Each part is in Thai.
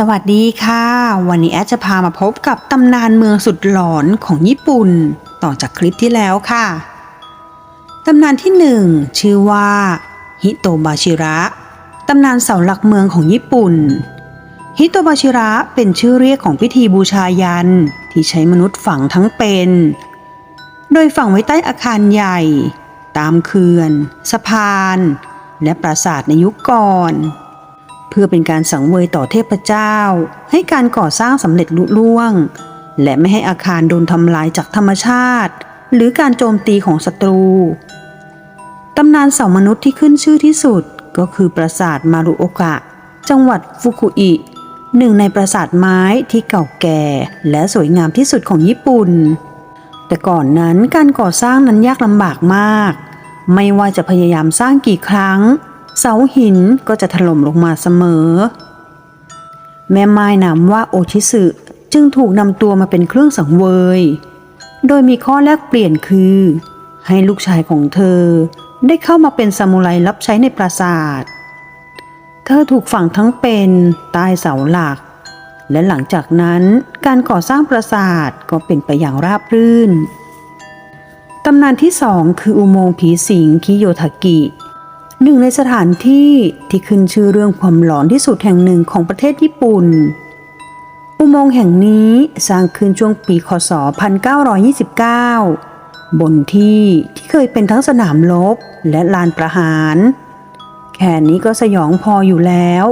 สวัสดีค่ะ วันนี้แอดจะพามาพบกับตำนานเมืองสุดหลอนของญี่ปุ่น ต่อจากคลิปที่แล้วค่ะ ตำนานที่หนึ่งชื่อว่า ฮิโตบาชิระ ตำนานเสาหลักเมืองของญี่ปุ่น ฮิโตบาชิระเป็นชื่อเรียกของพิธีบูชายันที่ใช้มนุษย์ฝังทั้งเป็น โดยฝังไว้ใต้อาคารใหญ่ ตามเขื่อน สะพาน และปราสาทในยุคก่อน เพื่อเป็นการสังเวยต่อเทพเจ้า ให้การก่อสร้างสำเร็จลุล่วง และไม่ให้อาคารโดนทำลายจากธรรมชาติ หรือการโจมตีของศัตรูตำนานเสามนุษย์ที่ขึ้นชื่อที่สุดก็คือปราสาทมารุโอกะ จังหวัดฟุกุอิ หนึ่งในปราสาทไม้ที่เก่าแก่และสวยงามที่สุดของญี่ปุ่น แต่ก่อนนั้นการก่อสร้างนั้นยากลำบากมาก ไม่ว่าจะพยายามสร้างกี่ครั้ง เสาหินก็จะถล่มลงมาเสมอ แม่ไม้นามว่าโอชิสึจึงถูกนำตัวมาเป็นเครื่องสังเวย โดยมีข้อแลกเปลี่ยนคือ ให้ลูกชายของเธอได้เข้ามาเป็นซามูไรรับใช้ในปราสาท เธอถูกฝังทั้งเป็นใต้เสาหลัก และหลังจากนั้นการก่อสร้างปราสาทก็เป็นไปอย่างราบรื่นตำนานที่สองคืออุโมงค์ผีสิงคิโยทากิ หนึ่งในสถานที่ที่ขึ้นชื่อเรื่องความหลอนที่สุดแห่งหนึ่งของประเทศญี่ปุ่น อุโมงค์แห่งนี้สร้างขึ้นช่วงปีคศ 1929 บนที่ที่เคยเป็นทั้งสนามรบและลานประหาร แค่นี้ก็สยองพออยู่แล้ว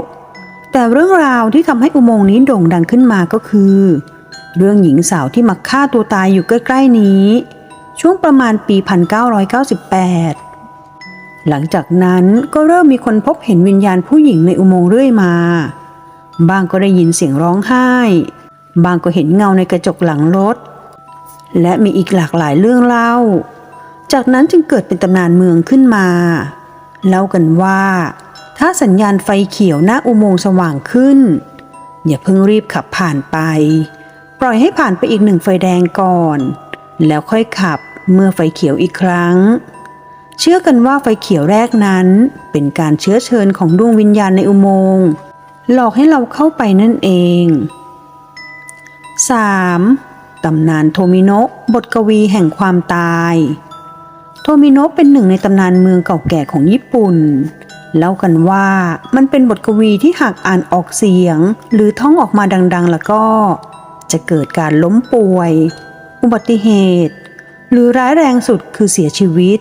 แต่เรื่องราวที่ทำให้อุโมงค์นี้โด่งดังขึ้นมาก็คือ เรื่องหญิงสาวที่มักฆ่าตัวตายอยู่ใกล้ ๆนี้ ช่วงประมาณปี 1998 หลังจากนั้นก็เริ่มมีคนพบเห็นวิญญาณผู้หญิงในอุโมงค์เรื่อยมา บางก็ได้ยินเสียงร้องไห้ บางก็เห็นเงาในกระจกหลังรถ และมีอีกหลากหลายเรื่องเล่า จากนั้นจึงเกิดเป็นตำนานเมืองขึ้นมา เล่ากันว่า ถ้าสัญญาณไฟเขียวหน้าอุโมงค์สว่างขึ้น อย่าเพิ่งรีบขับผ่านไป ปล่อยให้ผ่านไปอีกหนึ่งไฟแดงก่อน แล้วค่อยขับเมื่อไฟเขียวอีกครั้ง เชื่อกันว่าไฟเขียวแรกนั้น เป็นการเชื้อเชิญของดวงวิญญาณในอุโมงค์หลอกให้เราเข้าไปนั่นเอง 3. ตำนานโทมิโนะบทกวีแห่งความตาย โทมิโนะเป็นหนึ่งในตำนานเมืองเก่าแก่ของญี่ปุ่น เล่ากันว่ามันเป็นบทกวีที่หากอ่านออกเสียง หรือท่องออกมาดัง ๆ แล้วก็ จะเกิดการล้มป่วย อุบัติเหตุ หรือร้ายแรงสุดคือเสียชีวิต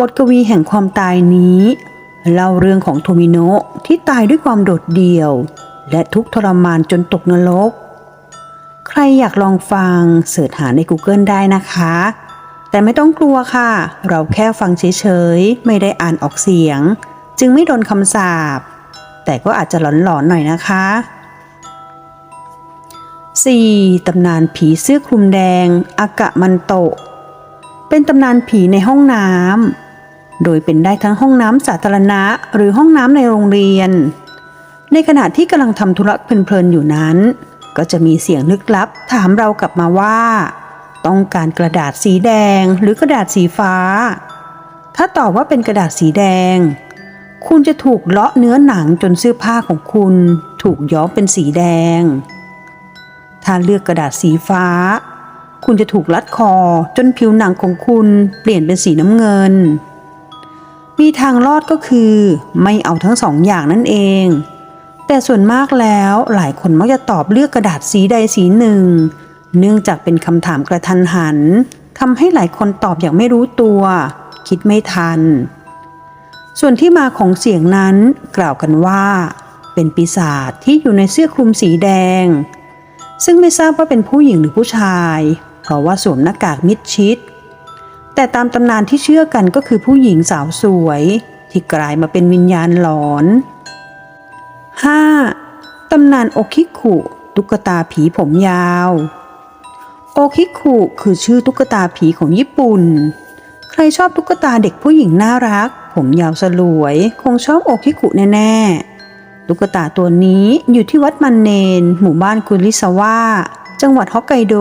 บทกวีแห่งความตายนี้ เล่าเรื่องของโทมิโนะที่ตายด้วยความโดดเดี่ยว และทุกทรมานจนตกนรก ใครอยากลองฟังเสิร์ชหาใน Google ได้นะคะ แต่ไม่ต้องกลัวค่ะ เราแค่ฟังเฉยๆ ไม่ได้อ่านออกเสียง จึงไม่โดนคำสาปแต่ก็อาจจะหลอนๆหน่อยนะคะ 4. ตำนานผีเสื้อคลุมแดง อากะมันโต เป็นตำนานผีในห้องน้ำ โดยเป็นได้ทั้งห้องน้ำสาธารณะหรือห้องน้ำในโรงเรียน ในขณะที่กำลังทำธุระเพลินๆอยู่นั้น ก็จะมีเสียงลึกลับถามเรากลับมาว่า ต้องการกระดาษสีแดงหรือกระดาษสีฟ้า ถ้าตอบว่าเป็นกระดาษสีแดง คุณจะถูกเลาะเนื้อหนังจนเสื้อผ้าของคุณ ถูกย้อมเป็นสีแดง ถ้าเลือกกระดาษสีฟ้า คุณจะถูกลัดคอจนผิวหนังของคุณเปลี่ยนเป็นสีน้ำเงิน มีทางรอดก็คือ ไม่เอาทั้งสองอย่างนั่นเอง แต่ส่วนมากแล้วหลายคนมักจะตอบเลือกกระดาษสีใดสีหนึ่ง เนื่องจากเป็นคำถามกระทันหันทำให้หลายคนตอบอย่างไม่รู้ตัว คิดไม่ทัน ส่วนที่มาของเสียงนั้นกล่าวกันว่า เป็นปีศาจที่อยู่ในเสื้อคลุมสีแดง ซึ่งไม่ทราบว่าเป็นผู้หญิงหรือผู้ชาย เพราะว่าสวมหน้ากากมิดชิด แต่ตามตำนานที่เชื่อกันก็คือผู้หญิงสาวสวย ที่กลายมาเป็นวิญญาณหลอน 5. ตำนานโอคิคุตุ๊กตาผีผมยาว โอคิคุคือชื่อตุ๊กตาผีของญี่ปุ่น ใครชอบตุ๊กตาเด็กผู้หญิงน่ารัก ผมยาวสลวย คงชอบโอคิคุแน่ๆ ตุ๊กตาตัวนี้อยู่ที่วัดมันเนน หมู่บ้านกุริซาวะจังหวัดฮอกไกโด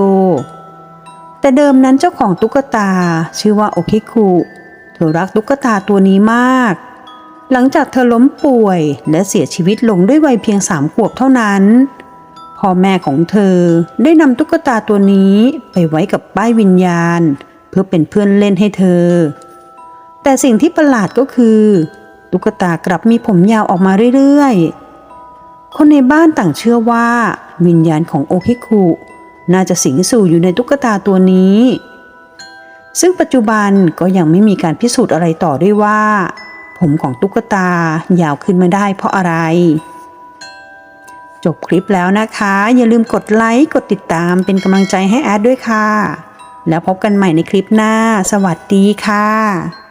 แต่เดิมนั้นเจ้าของตุ๊กตาชื่อว่าโอคิคุเธอรักตุ๊กตาตัวนี้มาก หลังจากเธอล้มป่วยและเสียชีวิตลงด้วยวัยเพียงสามขวบเท่านั้น พ่อแม่ของเธอได้นำตุ๊กตาตัวนี้ไปไว้กับป้ายวิญญาณ เพื่อเป็นเพื่อนเล่นให้เธอ แต่สิ่งที่ประหลาดก็คือ ตุ๊กตากลับมีผมยาวออกมาเรื่อยๆ คนในบ้านต่างเชื่อว่า วิญญาณของโอคิคุ น่าจะสิงสู่อยู่ในตุ๊กตาตัวนี้ ซึ่งปัจจุบันก็ยังไม่มีการพิสูจน์อะไรต่อได้ว่า ผมของตุ๊กตายาวขึ้นมาได้เพราะอะไร จบคลิปแล้วนะคะ อย่าลืมกดไลค์กดติดตามเป็นกำลังใจให้แอดด้วยค่ะ แล้วพบกันใหม่ในคลิปหน้า สวัสดีค่ะ